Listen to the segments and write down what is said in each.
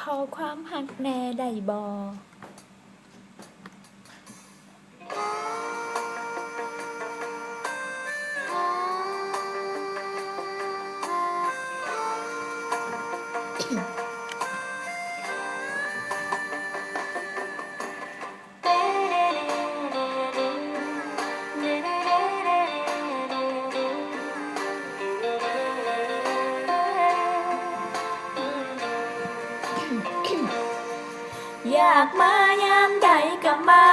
ขอความหักแน่ได้บ่อ ยากมายามใดก็มา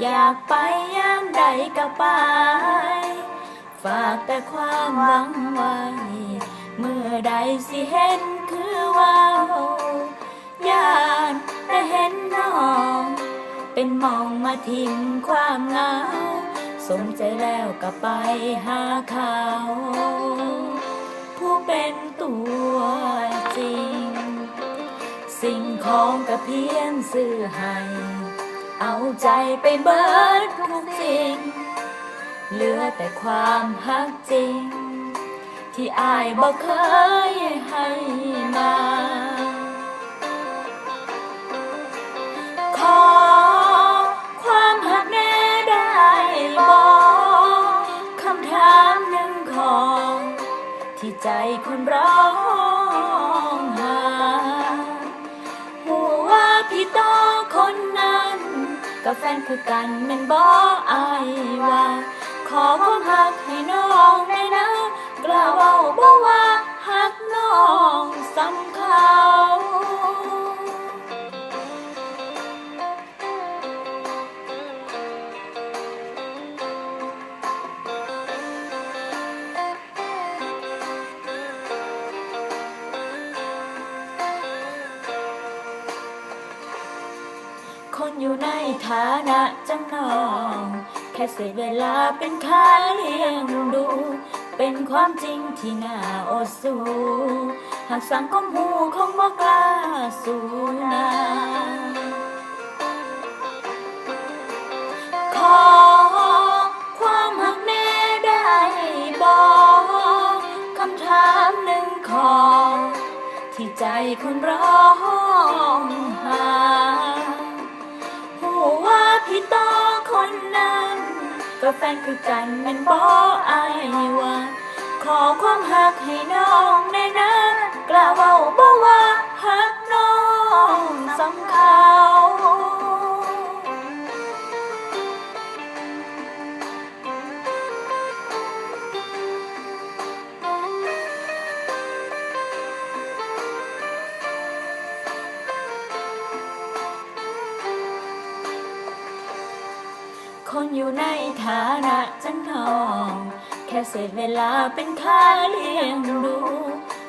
อยากไปยามใดก็ไป ฝากแต่ความหวังไว้ เมื่อใดสิเห็นคือว่าอยากได้เห็นน้อง เป็นมองมาทิมความเหงาสมใจแล้วก็ไปหาเขา ผู้เป็นตัว ของก็เพียงซื้อให้ เอาใจไปเบิดทุกสิ่ง เหลือแต่ความฮักจริง ที่อายบอกเคยให้มา ขอความหักแน่ได้บอกคำถามหนึ่งของ ที่ใจคนร้อง พี่ต่อคนนั้น กับแฟนคือกันแมันบอกอายว่า ขอความหักให้น้องแน่นะ กล่าเว้าบอกว่าหักน้องสำคัญ คนอยู่ในฐานะจังนอง แค่เสียเวลาเป็นค่าเลี้ยงดู เป็นความจริงที่น่าอดสูหากสังคมหูคงบอกล้าสูนาขอความหักแน่ได้บอกคำถามหนึ่งขอที่ใจคนรอ ก็แฟนคือกันมันบอกอายว่า ขอความหักให้น้องแน่ คนอยู่ในฐานะจันนอง แค่เสียเวลาเป็นค่าเลี้ยงดู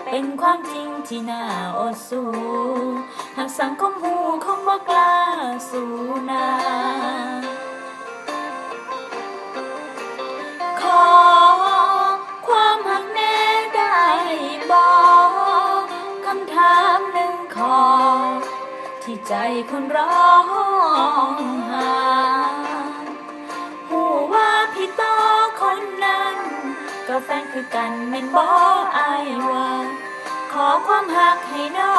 เป็นความจริงที่น่าอดสูหากสังคมหูคงบอกกล้าสู้นาขอความหักแน่ได้บอกคำถามหนึ่งขอ ที่ใจคนร้องหา พี่ต่อคนนั้น ก็แฟนคือกันแม่นบอกอายว่า ขอความหักให้น้อง